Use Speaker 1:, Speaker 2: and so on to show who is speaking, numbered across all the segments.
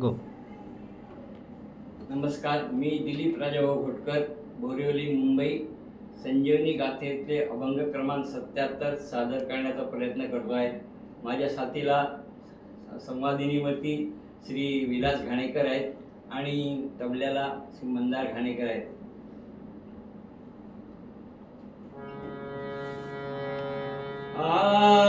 Speaker 1: गो
Speaker 2: नमस्कार मी दिलीप राजाभाऊ घोटकर बोरिवली मुंबई. संजीवनी गाथेतले अभंग क्रमांक सत्याहत्तर सादर करण्याचा प्रयत्न करतो आहे. माझ्या साथीला संवादिनीवरती श्री विलास घाणेकर आहेत आणि तबल्याला श्री मंदार घाणेकर आहेत. आ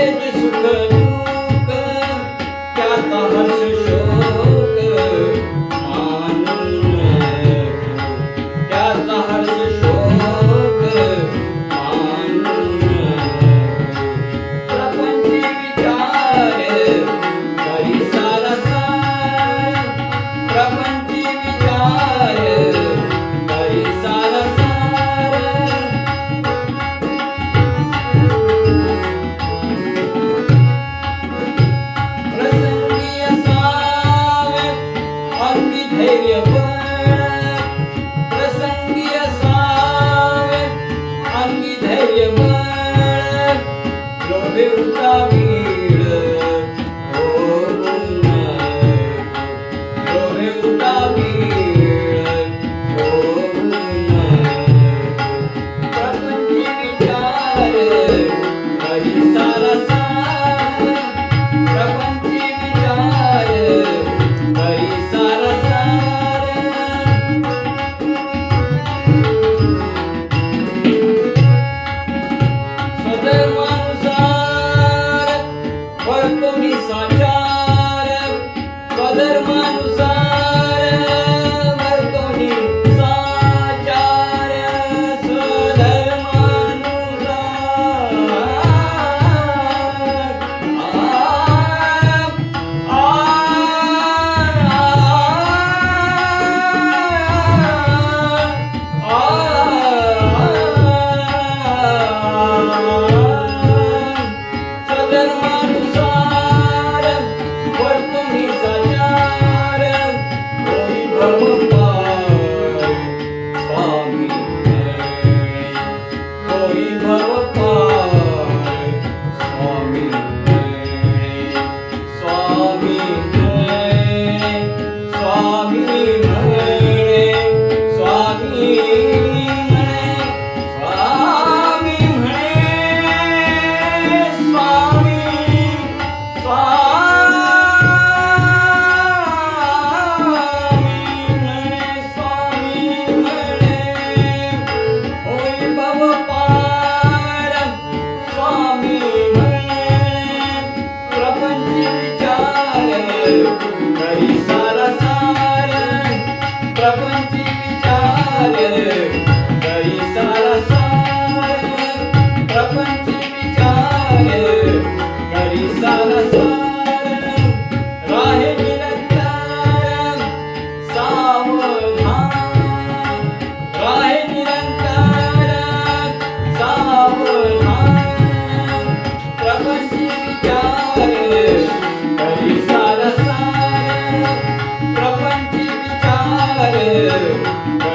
Speaker 2: menos o caminho. Sharman Swami